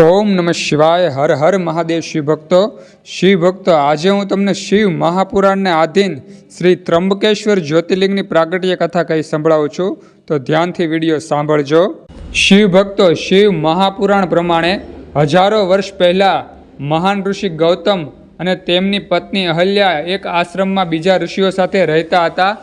ઓમ નમઃ શિવાય, હર હર મહાદેવ શિવ ભક્તો. શિવ ભક્તો, આજે હું તમને શિવ મહાપુરાણને આધીન શ્રી ત્રંબકેશ્વર જ્યોતિર્લિંગની પ્રાગટ્ય કથા કહી સંભળાવું છું. તો ધ્યાનથી વીડિયો સાંભળજો. શિવ ભક્તો, શિવ મહાપુરાણ પ્રમાણે હજારો વર્ષ પહેલાં મહાન ઋષિ ગૌતમ અને તેમની પત્ની અહલ્યા એક આશ્રમમાં બીજા ઋષિઓ સાથે રહેતા હતા.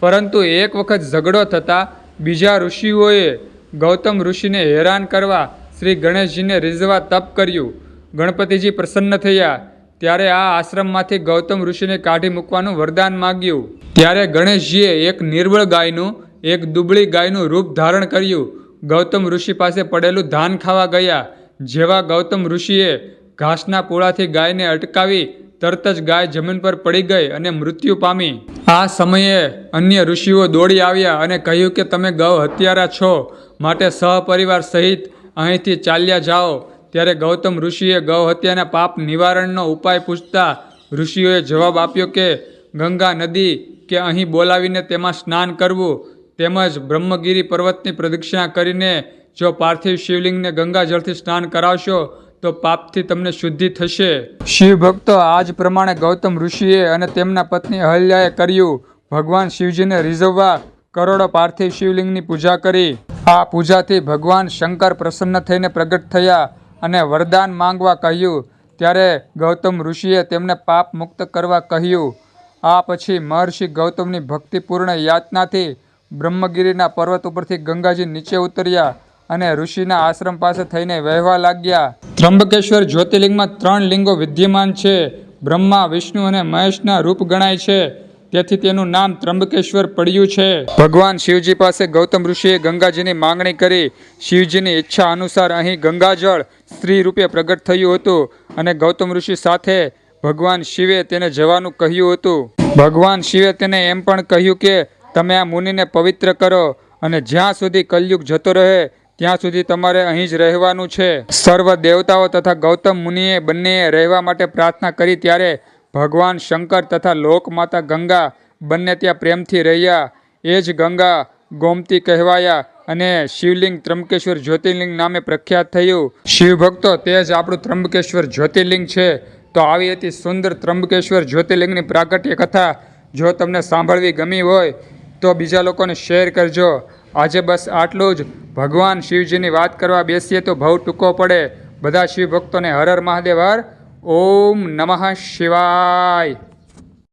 પરંતુ એક વખત ઝઘડો થતાં બીજા ઋષિઓએ ગૌતમ ઋષિને હેરાન કરવા શ્રી ગણેશજીને રીઝવા તપ કર્યું. ગણપતિજી પ્રસન્ન થયા. ત્યારે આ આશ્રમમાંથી ગૌતમ ઋષિને કાઢી મૂકવાનું વરદાન માગ્યું. ત્યારે ગણેશજીએ એક નિર્બળ ગાયનું, એક દુબળી ગાયનું રૂપ ધારણ કર્યું. ગૌતમ ઋષિ પાસે પડેલું ધાન ખાવા ગયા. જેવા ગૌતમ ઋષિએ ઘાસના પૂળાથી ગાયને અટકાવી, તરત જ ગાય જમીન પર પડી ગઈ અને મૃત્યુ પામી. આ સમયે અન્ય ઋષિઓ દોડી આવ્યા અને કહ્યું કે તમે ગૌ હત્યારા છો, માટે સહપરિવાર સહિત અહીંથી ચાલ્યા જાઓ. ત્યારે ગૌતમ ઋષિએ ગૌ હત્યાના પાપ નિવારણનો ઉપાય પૂછતા ઋષિઓએ જવાબ આપ્યો કે, ગંગા નદી કે અહીં બોલાવીને તેમાં સ્નાન કરવું, તેમજ બ્રહ્મગીરી પર્વતની પ્રદક્ષિણા કરીને જો પાર્થિવ શિવલિંગને ગંગાજળથી સ્નાન કરાવશો, તો પાપથી તમને શુદ્ધિ થશે. શિવ ભક્તો આજ પ્રમાણે ગૌતમ ઋષિએ અને તેમના પત્ની અહલ્યાએ કર્યું. ભગવાન શિવજીને રીઝવવા કરોડો પાર્થિવ શિવલિંગની પૂજા કરી. આ પૂજાથી ભગવાન શંકર પ્રસન્ન થઈને પ્રગટ થયા અને વરદાન માંગવા કહ્યું. ત્યારે ગૌતમ ઋષિએ તેમને પાપ મુક્ત કરવા કહ્યું. આ પછી મહર્ષિ ગૌતમની ભક્તિપૂર્ણ યાતનાથી બ્રહ્મગીરીના પર્વત ઉપરથી ગંગાજી નીચે ઉતર્યા અને ઋષિના આશ્રમ પાસે થઈને વહેવા લાગ્યા. ત્રંબકેશ્વર જ્યોતિર્લિંગમાં ત્રણ લિંગો વિદ્યમાન છે. બ્રહ્મા, વિષ્ણુ અને મહેશના રૂપ ગણાય છે. તેથી તેનું નામ ત્રંબકેશ્વર પડ્યું છે. ભગવાન શિવજી પાસે ગૌતમ ઋષિએ ગંગાજીની માંગણી કરી. શિવજીની ઈચ્છા અનુસાર અહીં ગંગાજળ સ્ત્રી રૂપે પ્રગટ થયું હતું અને ગૌતમ ઋષિ સાથે ભગવાન શિવે તેને જવાનું કહ્યું હતું. ભગવાન શિવે તેને એમ પણ કહ્યું કે, તમે આ મુનિને પવિત્ર કરો અને જ્યાં સુધી કલયુગ જતો રહે, ત્યાં સુધી તમારે અહીં જ રહેવાનું છે. સર્વ દેવતાઓ તથા ગૌતમ મુનિએ બંનેએ રહેવા માટે પ્રાર્થના કરી ત્યારે ભગવાન શંકર તથા લોકમાતા ગંગા બંને ત્યાં પ્રેમથી રહ્યા. એ જ ગંગા ગોમતી કહેવાયા અને શિવલિંગ ત્રંબકેશ્વર જ્યોતિર્લિંગ નામે પ્રખ્યાત થયું. શિવ ભક્તો તે જ આપણું ત્રંબકેશ્વર જ્યોતિર્લિંગ છે. તો આવી હતી સુંદર ત્રંબકેશ્વર જ્યોતિર્લિંગની પ્રાગટ્ય કથા. જો તમને સાંભળવી ગમી હોય તો બીજા લોકોને શેર કરજો. આજે બસ આટલું જ. ભગવાન શિવજીની વાત કરવા બેસીએ તો બહુ ટૂંકો પડે. બધા શિવ ભક્તોને હર હર મહાદેવ, હર ઓમ નમઃ શિવાય.